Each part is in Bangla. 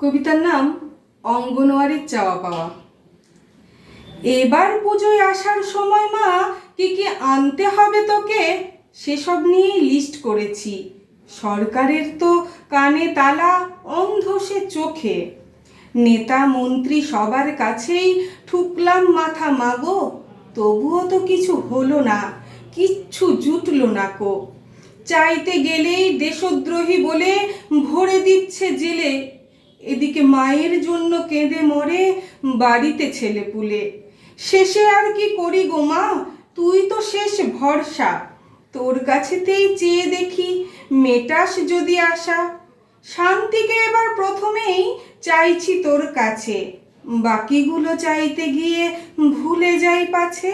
কবিতার নাম অঙ্গনওয়ারির চাওয়া পাওয়া। এবার পুজোয় আসার সময় মা, কি কি আনতে হবে তোকে? সেসব নিয়েই লিস্ট করেছি। সরকারের তো কানে তালা, অন্ধ সে চোখে। নেতা, মন্ত্রী সবার কাছেই ঠুকলাম মাথা মাগো, তবুও তো কিছু হলো না, কিচ্ছু জুটলো না কো। চাইতে গেলেই দেশদ্রোহী বলে ভরে দিচ্ছে জেলে এদিকে মায়ের জন্য কেঁদে মরে বাড়িতে ছেলে পুলে। শেষে আর কি করি গো মা? তুই তো শেষ ভরসা। তোর কাছেতেই চেয়ে দেখি মেটাস যদি আসা শান্তিকে এবার প্রথমেই চাইছি তোর কাছে। বাকিগুলো চাইতে গিয়ে ভুলে যাই পাছে।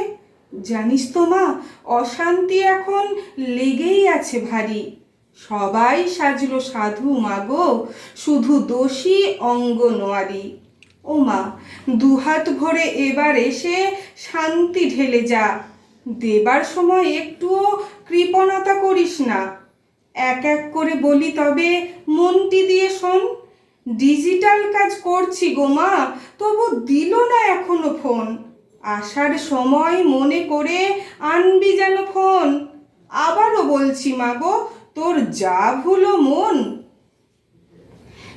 জানিস তো মা, অশান্তি এখন লেগেই আছে ভারী। সবাই সাজলো সাধু, মাগো, শুধু দোষী অঙ্গনওয়ারি ও মা দুহাত ভরে এবার এসে শান্তি ঢেলে যা। দেবার সময় একটুও কৃপণতা করিস না। এক এক করে বলি তবে মনটি দিয়ে শোন। ডিজিটাল কাজ করছি গো মা, তবু দিল না এখনও ফোন। আসার সময় মনে করে আনবি যেন ফোন। আবারও বলছি মা গো তোর যা ভুলো মন।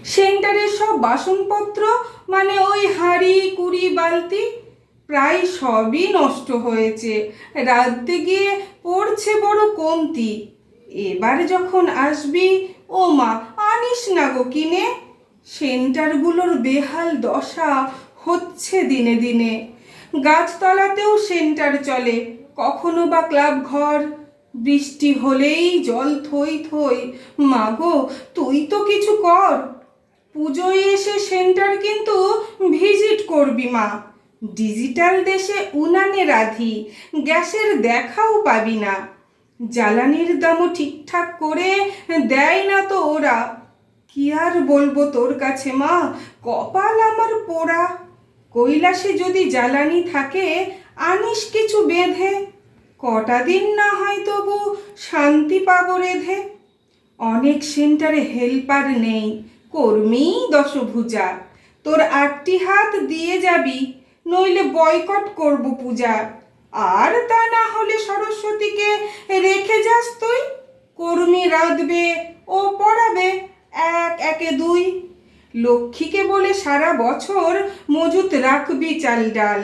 সেন্টারের সব বাসনপত্র মানে ওই হাঁড়ি, কুড়ি, বালতি, প্রায় সবই নষ্ট হয়েছে। রাঁধতে গিয়ে পড়ছে বড় কমতি। এবার যখন আসবি, ও মা, আনিস না গো কিনে। সেন্টারগুলোর বেহাল দশা হচ্ছে দিনে দিনে। গাছতলাতেও সেন্টার চলে, কখনো বা ক্লাব ঘর বৃষ্টি হলেই জল থই থই। মাগো, তুই তো কিছু কর। পুজোয় এসে সেন্টার কিন্তু ভিজিট করবি মা। ডিজিটাল দেশে উনানে রাধি, গ্যাসের দেখাও পাবি না। জ্বালানির দামও ঠিকঠাক করে দেয় না তো ওরা। কি আর বলব তোর কাছে মা, কপাল আমার পোড়া। কৈলাসে যদি জ্বালানি থাকে, আনিস কিছু বেঁধে। কটা দিন না হয় তবু শান্তি পাবো রেধে। অনেক সেন্টারে হেল্পার নেই, কর্মী দশভুজা। তোর আটটি হাত দিয়ে যাবি, নইলে বয়কট করব পূজা। আর তা না হলে সরস্বতীকে রেখে যাস তুই। কর্মী রাঁধবে ও পড়াবে এক একে দুই। লক্ষ্মীকে বলে সারা বছর মজুত রাখবি চাল ডাল।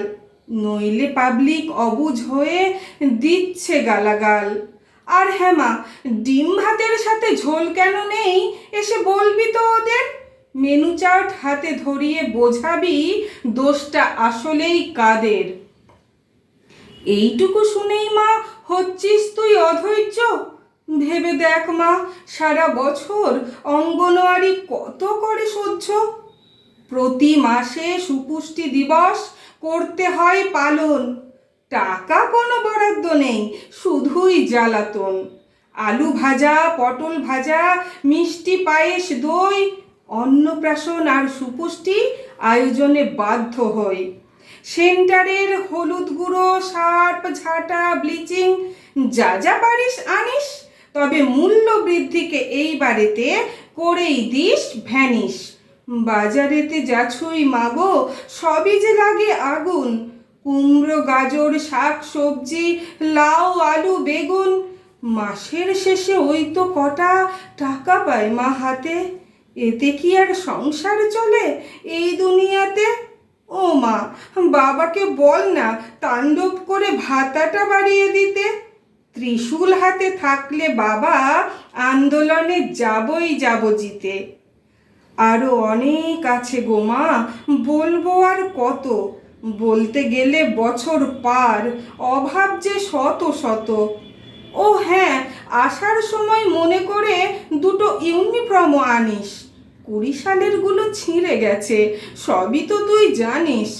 নইলে পাবলিক অবুঝ হয়ে দিচ্ছে গালাগাল। আর হ্যাঁ ডিম ভাতের সাথে ঝোল কেন নেই? এসে বলবি তো ওদের। মেনু চার্ট হাতে ধরিয়ে বোঝাবি দোষটা আসলেই কাদের। এইটুকু শুনেই মা, হচ্ছিস তুই অধৈর্য? ভেবে দেখ মা, সারা বছর অঙ্গনওয়ারি কত করে সহ্য? প্রতি মাসে সুপুষ্টি দিবস করতে হয় পালন। টাকা কোনো বরাদ্দ নেই, শুধুই জ্বালাতন। আলু ভাজা, পটল ভাজা, মিষ্টি পায়েস, দই, অন্নপ্রাশন আর সুপুষ্টি আয়োজনে বাধ্য হই। সেন্টারের হলুদ গুঁড়ো, সার্প ঝাঁটা, ব্লিচিং, যা যা পারিস আনিস, তবে মূল্য বৃদ্ধিকে এই বাড়িতে করেই দিস ভ্যানিস বাজারেতে যাছুই মাগো, সবই যে লাগে আগুন। কুমড়ো, গাজর, শাক, সবজি, লাউ, আলু, বেগুন, মাসের শেষে ওই তো কটা টাকা পায় মা হাতে। এতে কি আর সংসার চলে এই দুনিয়াতে? ও মা, বাবাকে বল না তাণ্ডব করে ভাতাটা বাড়িয়ে দিতে। ত্রিশূল হাতে থাকলে বাবা, আন্দোলনে যাবই যাব জিতে। আরও অনেক আছে গো মা, বলব আর কত? বলতে গেলে বছর পার, অভাব যে শত শত। ও হ্যাঁ আসার সময় মনে করে দুটো ইউনিফর্মও আনিস। কুড়ি সালেরগুলো ছিঁড়ে গেছে, সবই তো তুই জানিস।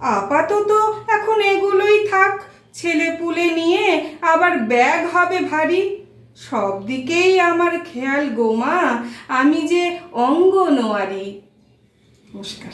আপাতত এখন এগুলোই থাক ছেলে পুলে নিয়ে আবার ব্যাগ হবে ভারী। সব দিকেই আমার খেয়াল গোমা আমি যে অঙ্গনওয়ারি। নমস্কার।